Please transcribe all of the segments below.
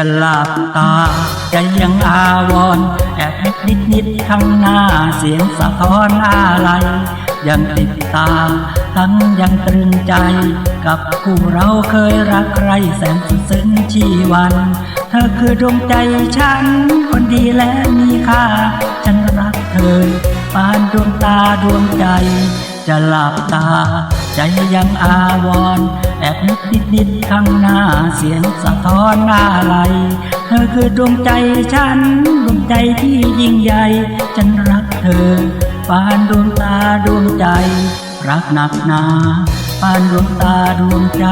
จะหลับตาใจยังอาวรณ์แอบนิดนิดนิดข้างหน้าเสียงสะท้อนอะไรยังติดตาทั้งยังตรึงใจ กับคู่เราเคยรักใครแสนสุดซึ้งชีวัน เธอคือดวงใจฉัน คนดีและมีค่า ฉันรักเธอ ปานดวงตาดวงใจ จะหลับตา ใจยังอาวรณ์ บนึกนิดนิดข้างหน้าเสียงสะท้อนหน้าไรเธอคือดวงใจฉันดวงใจที่ยิ่งใหญ่ ฉันรักเธอ ปานดวงตาดวงใจ รักหนักหนา ปานดวงตาดวงใจ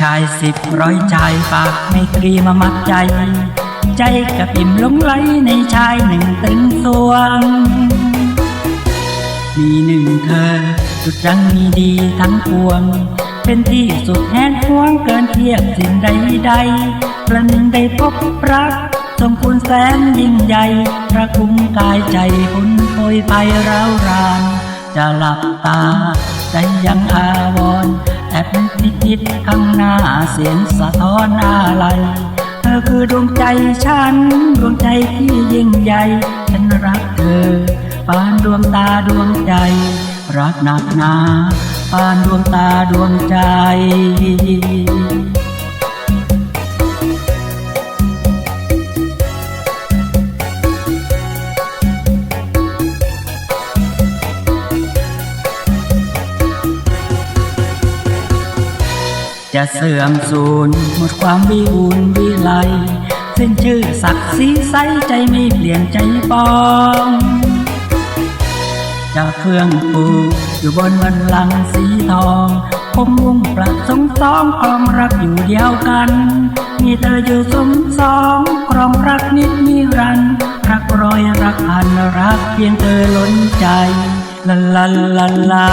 ชายสิบร้อยชายปากไม่ตรีมามัดใจ ใจกับอิ่มลงไหลในชายหนึ่งตึงสวง มีหนึ่งเธอสุดจังมีดีทั้งปวง เป็นที่สุดแห่งห่วงเกินเทียบสิ่งใดใดประหนึ่งได้พบรักสมคุณแสนยิ่งใหญ่ระคุ้มกายใจพุนโพยภัยร้าวรานจะหลับตาใจยังอาวรณ์ บนิดนิดข้างหน้าเสียงสะท้อนอะไรเธอคือดวงใจฉัน ดวงใจที่ยิ่งใหญ่ ฉันรักเธอปานดวงตาดวงใจ รักหนักหนาปานดวงตาดวงใจ จะเสื่อมสูญหมดความวิบูลวิไลสิ้นชื่อศักดิ์ศรีใสใจไม่เปลี่ยนใจปองจะเฟื่องฟูอยู่บนวันลังสีทองคมมุ่งประสงค์สองครองรักอยู่เดียวกัน มีเธออยู่สมสองครองรักนิดนิรันรักรอยรักพันรักเพียงเธอล้นใจลาลาลาลา